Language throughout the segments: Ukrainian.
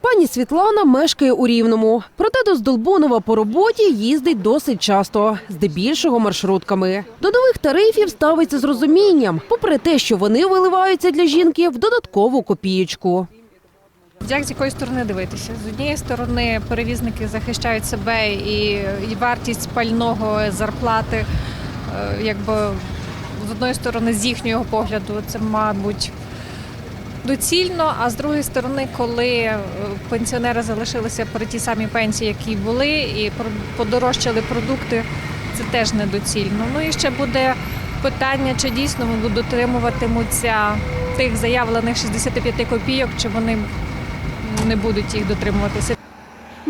Пані Світлана мешкає у Рівному. Проте до Здолбунова по роботі їздить досить часто, здебільшого маршрутками. До нових тарифів ставиться з розумінням, попри те, що вони виливаються для жінки в додаткову копієчку. Як з якої сторони дивитися? З однієї сторони перевізники захищають себе і, вартість пального зарплати, е, якби з одної сторони, з їхнього погляду, це мабуть. Доцільно, а з другої сторони, коли е, пенсіонери залишилися при тій самій пенсії, які були, і подорожчали продукти, це теж недоцільно. Ну і ще буде питання, чи дійсно вони дотримуватимуться тих заявлених 65 копійок, чи вони не будуть їх дотримуватися.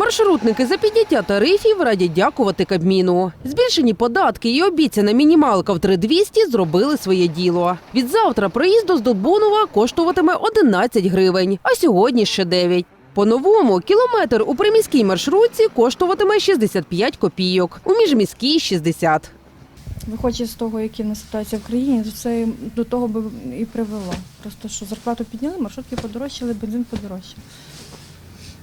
Маршрутники за підняття тарифів радять дякувати Кабміну. Збільшені податки і обіцяна мінімалка в 3200 зробили своє діло. Від завтра проїзд до Здолбунова коштуватиме 11 гривень, а сьогодні ще 9. По-новому кілометр у приміській маршрутці коштуватиме 65 копійок, у міжміській – 60. Виходячи з того, які в нас ситуація в країні, це до того би і привело. Просто що зарплату підняли, маршрутки подорожчали, бензин подорожчав.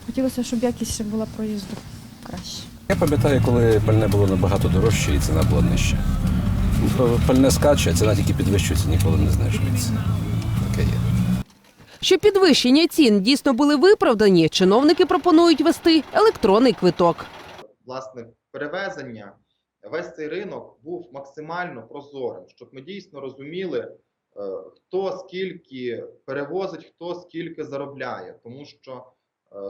Хотілося, щоб якість ще була проїзду краще. Я пам'ятаю, коли пальне було набагато дорожче і ціна була нижча. Пальне скаче, а ціна тільки підвищується, ніколи не знижується. Таке є. Щоб підвищення цін дійсно були виправдані, чиновники пропонують вести електронний квиток. власне перевезення, весь цей ринок був максимально прозорим, щоб ми дійсно розуміли, е, хто скільки перевозить, хто скільки заробляє. Тому що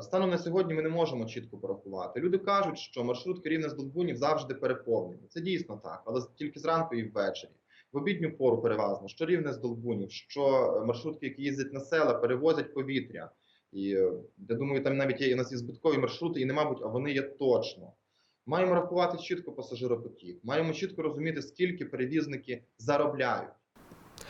станом на сьогодні ми не можемо чітко порахувати. Люди кажуть, що маршрутки рівне з Долбунів завжди переповнені. Це дійсно так, але тільки зранку і ввечері. В обідню пору переважно, що рівне з Долбунів, що е, маршрутки, які їздять на села, перевозять повітря. І е, я думаю, там навіть є у нас і збиткові маршрути, і не мабуть, а вони є точно. Маємо рахувати чітко пасажиропотік, маємо чітко розуміти, скільки перевізники заробляють.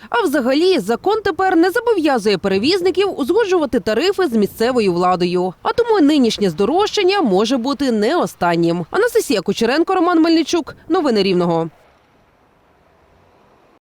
А взагалі закон тепер не зобов'язує перевізників узгоджувати тарифи з місцевою владою. А тому нинішнє здорожчання може бути не останнім. Анастасія Кучеренко, Роман Мельничук. Новини Рівного.